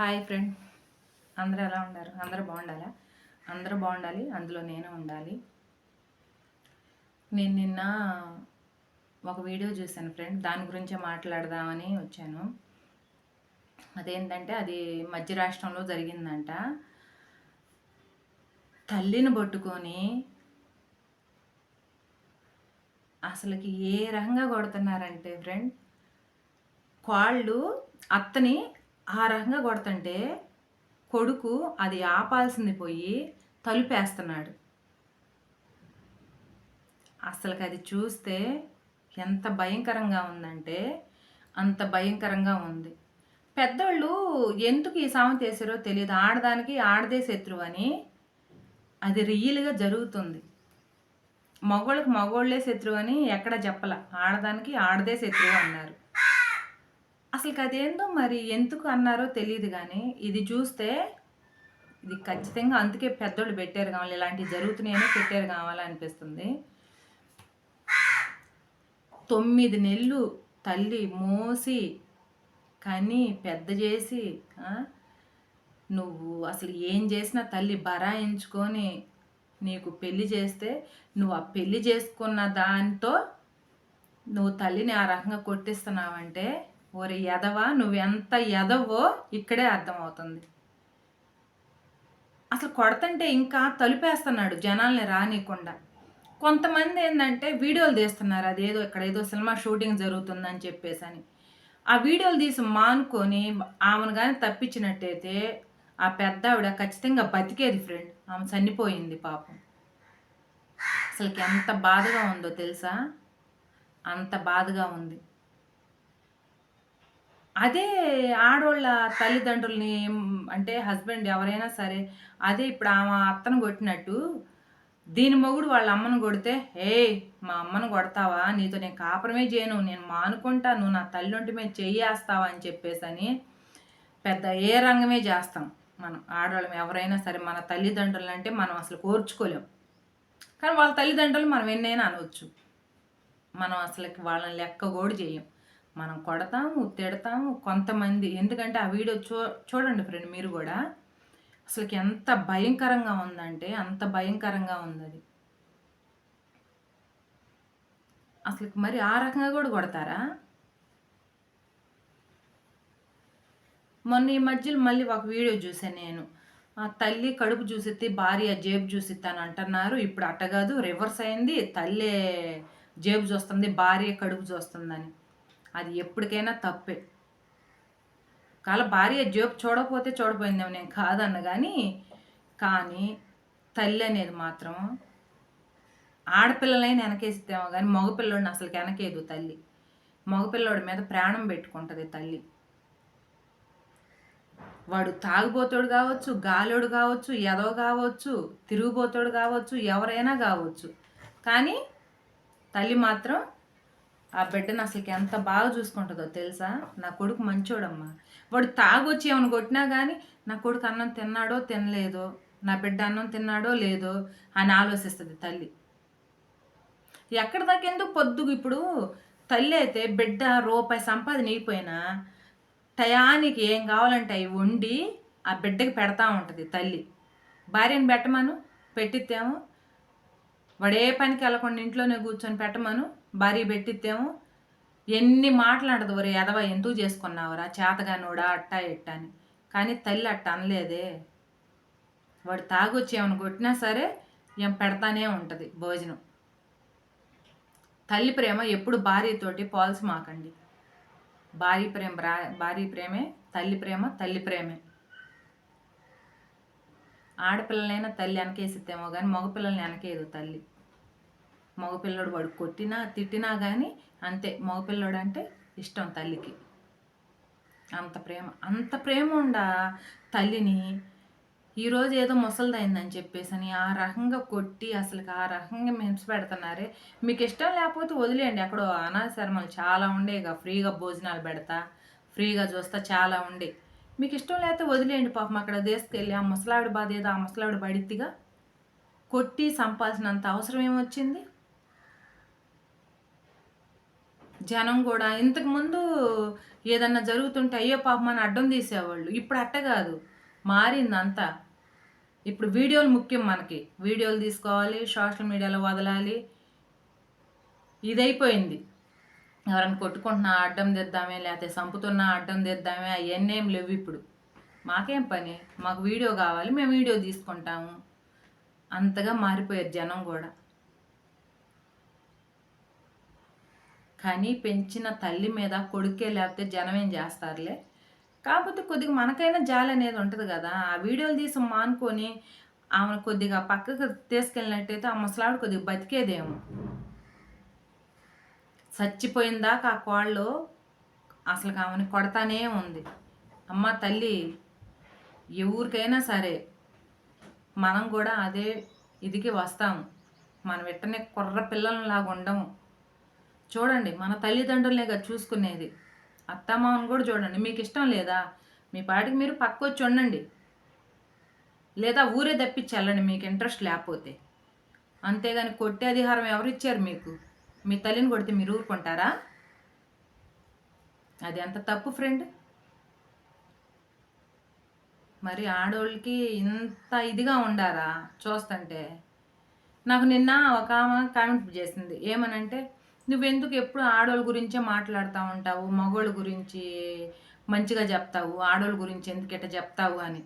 Hi friend. అందరూ ఎలా ఉన్నారు? అందరూ బాగుండాలా? అందరూ బాగుండాలి అందులో నేను ఉండాలి. నేను నిన్న ఒక వీడియో చూశాను ఫ్రెండ్. దాని గురించే మాట్లాడదామని వచ్చాను. అదేంటంటే అది మధ్య రాష్ట్రంలో జరిగిందంట. తల్లిని పట్టుకొని అసలుకి ఏ రకంగా కొడుతున్నారంటే ఫ్రెండ్ కాళ్ళు అత్తని ఆ రకంగా కొడుతుంటే కొడుకు అది ఆపాల్సింది పోయి తలుపేస్తున్నాడు. అసలుకి అది చూస్తే ఎంత భయంకరంగా ఉందంటే అంత భయంకరంగా ఉంది. పెద్దోళ్ళు ఎందుకు ఈ సామెత చేశారో తెలియదు. ఆడదానికి ఆడదే శత్రువు అని అది రియల్గా జరుగుతుంది. మగోళ్ళకి మగోళ్ళే శత్రువు అని ఎక్కడ చెప్పల. ఆడదానికి ఆడదే శత్రువు అన్నారు. అసలు అదేందో మరి ఎందుకు అన్నారో తెలియదు కానీ ఇది చూస్తే ఇది ఖచ్చితంగా అందుకే పెద్దోళ్ళు పెట్టారు కావాలి ఇలాంటివి జరుగుతున్నాయని పెట్టారు కావాలనిపిస్తుంది. తొమ్మిది నెలలు తల్లి మోసి కని పెద్ద చేసి నువ్వు అసలు ఏం చేసినా తల్లి బరాయించుకొని నీకు పెళ్ళి చేస్తే నువ్వు ఆ పెళ్ళి చేసుకున్న దాంతో నువ్వు తల్లిని ఆ రకంగా కొట్టిస్తున్నావంటే ఓరి ఎదవా నువ్వెంత ఎదవో ఇక్కడే అర్థమవుతుంది. అసలు కొడతంటే ఇంకా తలుపేస్తున్నాడు జనాల్ని రానియకుండా. కొంతమంది ఏంటంటే వీడియోలు తీస్తున్నారు అదేదో ఇక్కడ ఏదో సినిమా షూటింగ్ జరుగుతుందని చెప్పేసి అని ఆ వీడియోలు తీసి మానుకొని ఆమెను కానీ తప్పించినట్టయితే ఆ పెద్ద ఆవిడ ఖచ్చితంగా బతికేది ఫ్రెండ్ ఆమె చనిపోయింది పాపం. అసలుకి ఎంత బాధగా ఉందో తెలుసా? అంత బాధగా ఉంది. అదే ఆడోళ్ళ తల్లిదండ్రుల్ని అంటే హస్బెండ్ ఎవరైనా సరే అదే ఇప్పుడు ఆమె అత్తను కొట్టినట్టు దీని మొగుడు వాళ్ళ అమ్మను కొడితే ఏ మా అమ్మను కొడతావా? నీతో నేను కాపురమే చేయను. నేను మానుకుంటాను. నువ్వు నా తల్లింటి మేము చెయ్యేస్తావా? అని చెప్పేసి అని పెద్ద ఏ రంగమే చేస్తాం మనం ఆడవాళ్ళం. ఎవరైనా సరే మన తల్లిదండ్రులు అంటే మనం అసలు కోర్చుకోలేం. కానీ వాళ్ళ తల్లిదండ్రులు మనం ఎన్నైనా అనవచ్చు. మనం అసలు వాళ్ళని లెక్క కూడా చేయం. మనం కొడతాము తిడతాము కొంతమంది. ఎందుకంటే ఆ వీడియో చూ చూడండి ఫ్రెండ్ మీరు కూడా. అసలుకి ఎంత భయంకరంగా ఉందంటే అంత భయంకరంగా ఉంది అది అసలు మరి ఆ రకంగా కూడా కొడతారా? మొన్న ఈ మధ్యలో మళ్ళీ ఒక వీడియో చూసాను నేను. ఆ తల్లి కడుపు చూసితే భార్య జేబు చూసిస్తాను అంటున్నారు. ఇప్పుడు అట్ట కాదు రివర్స్ అయింది. తల్లే జేబు చూస్తుంది భార్య కడుపు చూస్తుందని. అది ఎప్పటికైనా తప్పే. కాల భార్య జోబు చూడకపోతే చూడపోయిందేమో నేను కాదన్న కానీ కానీ తల్లి అనేది మాత్రం ఆడపిల్లలైనా వెనకేస్తేమో కానీ మగపిల్లోడిని అసలు వెనకేదు తల్లి. మగపిల్లోడి మీద ప్రాణం పెట్టుకుంటుంది తల్లి. వాడు తాగుబోతోడు కావచ్చు గాలోడు కావచ్చు ఎదో కావచ్చు తిరుగుబోతోడు కావచ్చు ఎవరైనా కావచ్చు. కానీ తల్లి మాత్రం ఆ బిడ్డను అసలుకి ఎంత బాగా చూసుకుంటుందో తెలుసా? నా కొడుకు మంచోడమ్మా. వాడు తాగొచ్చి ఏమైనా కొట్టినా కానీ నా కొడుకు అన్నం తిన్నాడో తినలేదో నా బిడ్డ అన్నం తిన్నాడో లేదో అని ఆలోచిస్తుంది తల్లి. ఎక్కడ దాకా ఎందుకు పొద్దు ఇప్పుడు? తల్లి అయితే బిడ్డ రూపాయి సంపాదన అయిపోయినా టయానికి ఏం కావాలంటే అవి వండి ఆ బిడ్డకి పెడతా ఉంటుంది తల్లి. భార్యను పెట్టమను పెట్టిద్దేమో వాడే పనికి వెళ్ళకుండా ఇంట్లోనే కూర్చొని పెట్టమను భారీ పెట్టిద్దేమో. ఎన్ని మాట్లాడదు ఒరే ఎదవ ఎందుకు చేసుకున్నావురా? చేతగానోడా అట్టా ఇట్టా అని. కానీ తల్లి అట్ట అనలేదే. వాడు తాగొచ్చి ఏమైనా కొట్టినా సరే ఏం పెడతానే ఉంటుంది భోజనం. తల్లి ప్రేమ ఎప్పుడు భార్యతోటి పోల్సి మాకండి. భార్య ప్రేమ భార్య ప్రేమే తల్లి ప్రేమ తల్లి ప్రేమే. ఆడపిల్లలైనా తల్లి వెనకేసిద్దేమో కానీ మగపిల్లల్ని వెనకేదు తల్లి. మగపిల్లడు వాడు కొట్టినా తిట్టినా కానీ అంతే. మగపిల్లడు అంటే ఇష్టం తల్లికి. అంత ప్రేమ. అంత ప్రేమ ఉండా తల్లిని ఈరోజు ఏదో ముసలిదైందని చెప్పేసి అని ఆ రకంగా కొట్టి అసలు ఆ రకంగా హింస పెడుతున్నారే. మీకు ఇష్టం లేకపోతే వదిలేయండి. అక్కడ అనాశర్మలు చాలా ఉండే. ఇక ఫ్రీగా భోజనాలు పెడతా ఫ్రీగా చూస్తా చాలా ఉండే. మీకు ఇష్టం లేకపోతే వదిలేయండి పాపం. అక్కడ తీసుకెళ్ళి ఆ ముసలావిడ బాధ ఏదో ఆ ముసలావిడ పడిద్దిగా. కొట్టి సంపాల్సినంత అవసరం ఏమొచ్చింది? జనం కూడా ఇంతకుముందు ఏదన్నా జరుగుతుంటే అయ్యో పాపం అని అడ్డం తీసేవాళ్ళు. ఇప్పుడు అట్ట కాదు. మారింది అంతా ఇప్పుడు వీడియోలు ముఖ్యం మనకి. వీడియోలు తీసుకోవాలి సోషల్ మీడియాలో వదలాలి. ఇదైపోయింది. ఎవరైనా కొట్టుకుంటున్నా అడ్డం తెద్దామే లేకపోతే చంపుతున్నా అడ్డం తెద్దామే అవన్నీ ఏం లేవు ఇప్పుడు. మాకేం పని? మాకు వీడియో కావాలి మేము వీడియో తీసుకుంటాము. అంతగా మారిపోయారు జనం కూడా. కానీ పెంచిన తల్లి మీద కొడుకే లేకపోతే జనం ఏం చేస్తారులే? కాకపోతే కొద్దిగా మనకైనా జాలి అనేది ఉంటుంది కదా. ఆ వీడియోలు తీసి మానుకొని ఆమెను కొద్దిగా పక్కకు తీసుకెళ్ళినట్టయితే ఆ ముసలావిడ కొద్దిగా బతికేదేమో. చచ్చిపోయిందాక ఆ కోళ్ళు? అసలు ఆమెను కొడతానే ఉంది. అమ్మ తల్లి ఎవరికైనా సరే మనం కూడా అదే ఇదికి వస్తాము మనం వెంటనే కుర్ర పిల్లలలాగా ఉండము. చూడండి మన తల్లిదండ్రులనే కదా చూసుకునేది. అత్తమామను కూడా చూడండి మీకు ఇష్టం లేదా? మీ పాటికి మీరు పక్క వచ్చి ఉండండి. లేదా ఊరే తప్పించాలండి మీకు ఇంట్రెస్ట్ లేకపోతే. అంతేగాని కొట్టే అధికారం ఎవరు ఇచ్చారు మీకు? మీ తల్లిని కొడితే మీరు ఊరుకుంటారా? అది ఎంత తప్పు ఫ్రెండ్? మరి ఆడోళ్ళకి ఇంత ఇదిగా ఉండారా? చూస్తుంటే. నాకు నిన్న ఒక ఆమె కామెంట్ చేసింది. ఏమనంటే నువ్వెందుకు ఎప్పుడు ఆడోళ్ళ గురించే మాట్లాడుతూ ఉంటావు? మగోళ్ళ గురించి మంచిగా చెప్తావు? ఆడోళ్ళ గురించి ఎందుకు చెప్తావు అని.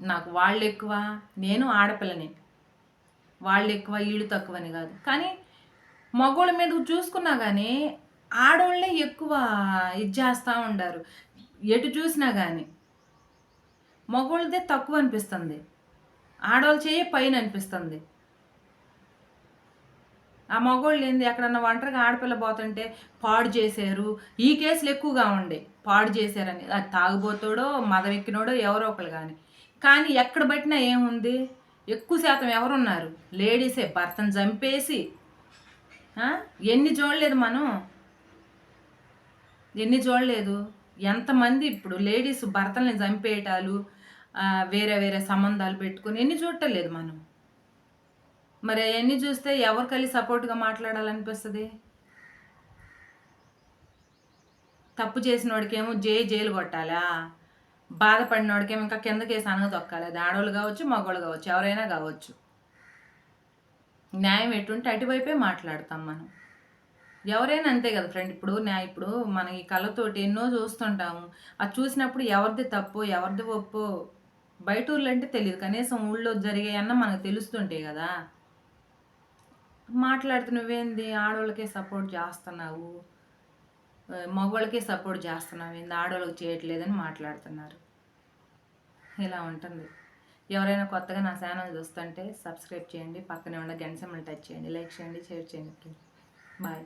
నాకు వాళ్ళు ఎక్కువ నేను ఆడపిల్లని. వాళ్ళు ఎక్కువ వీళ్ళు తక్కువని కాదు. కానీ మగోళ్ళ మీద చూసుకున్నా కానీ ఆడోళ్ళే ఎక్కువ ఇది చేస్తూ ఉండారు. ఎటు చూసినా కానీ మగోళ్ళదే తక్కువ అనిపిస్తుంది. ఆడవాళ్ళు చేయి పైన అనిపిస్తుంది. ఆ మగోళ్ళు ఏంది? ఎక్కడన్నా ఒంటరిగా ఆడపిల్ల పోతుంటే పాడు చేశారు. ఈ కేసులు ఎక్కువగా ఉండే. పాడు చేశారని. అది తాగుబోతాడో మదవెక్కినోడో ఎవరో ఒకరు కానీ కానీ ఎక్కడ పట్టినా ఏముంది? ఎక్కువ శాతం ఎవరున్నారు? లేడీసే. భర్తను చంపేసి. ఎన్ని చూడలేదు మనం? ఎన్ని చూడలేదు? ఎంతమంది ఇప్పుడు లేడీస్ భర్తల్ని చంపేయటాలు వేరే వేరే సంబంధాలు పెట్టుకుని ఎన్ని చూడటం లేదు మనం. మరి అవన్నీ చూస్తే ఎవరు కలిసి సపోర్ట్గా మాట్లాడాలనిపిస్తుంది? తప్పు చేసిన వాడికేమో జే జైలు కొట్టాలా? బాధపడిన వాడికేమో ఇంకా కిందకేసి అనగ తొక్కాలి? అది ఆడవాళ్ళు కావచ్చు మగవాళ్ళు కావచ్చు ఎవరైనా కావచ్చు. న్యాయం ఎటుంటే అటువైపే మాట్లాడతాం మనం. ఎవరైనా అంతే కదా ఫ్రెండ్ ఇప్పుడు నా ఇప్పుడు మన ఈ కళ్ళతోటి ఎన్నో చూస్తుంటాము. అది చూసినప్పుడు ఎవరిది తప్పు ఎవరిది ఒప్పు బయట ఊర్లు అంటే తెలియదు. కనీసం ఊళ్ళో జరిగాయన్న మనకు తెలుస్తుంటాయి కదా. మాట్లాడుతూ నువ్వేంది ఆడవాళ్ళకే సపోర్ట్ చేస్తున్నావు. మగవాళ్ళకే సపోర్ట్ చేస్తున్నావు. ఏంది? ఆడవాళ్ళకి చేయట్లేదని మాట్లాడుతున్నారు. ఇలా ఉంటుంది. ఎవరైనా కొత్తగా నా ఛానల్ చూస్తుంటే సబ్స్క్రైబ్ చేయండి. పక్కనే ఉన్న గంట టచ్ చేయండి. లైక్ చేయండి షేర్ చేయండి. బాయ్.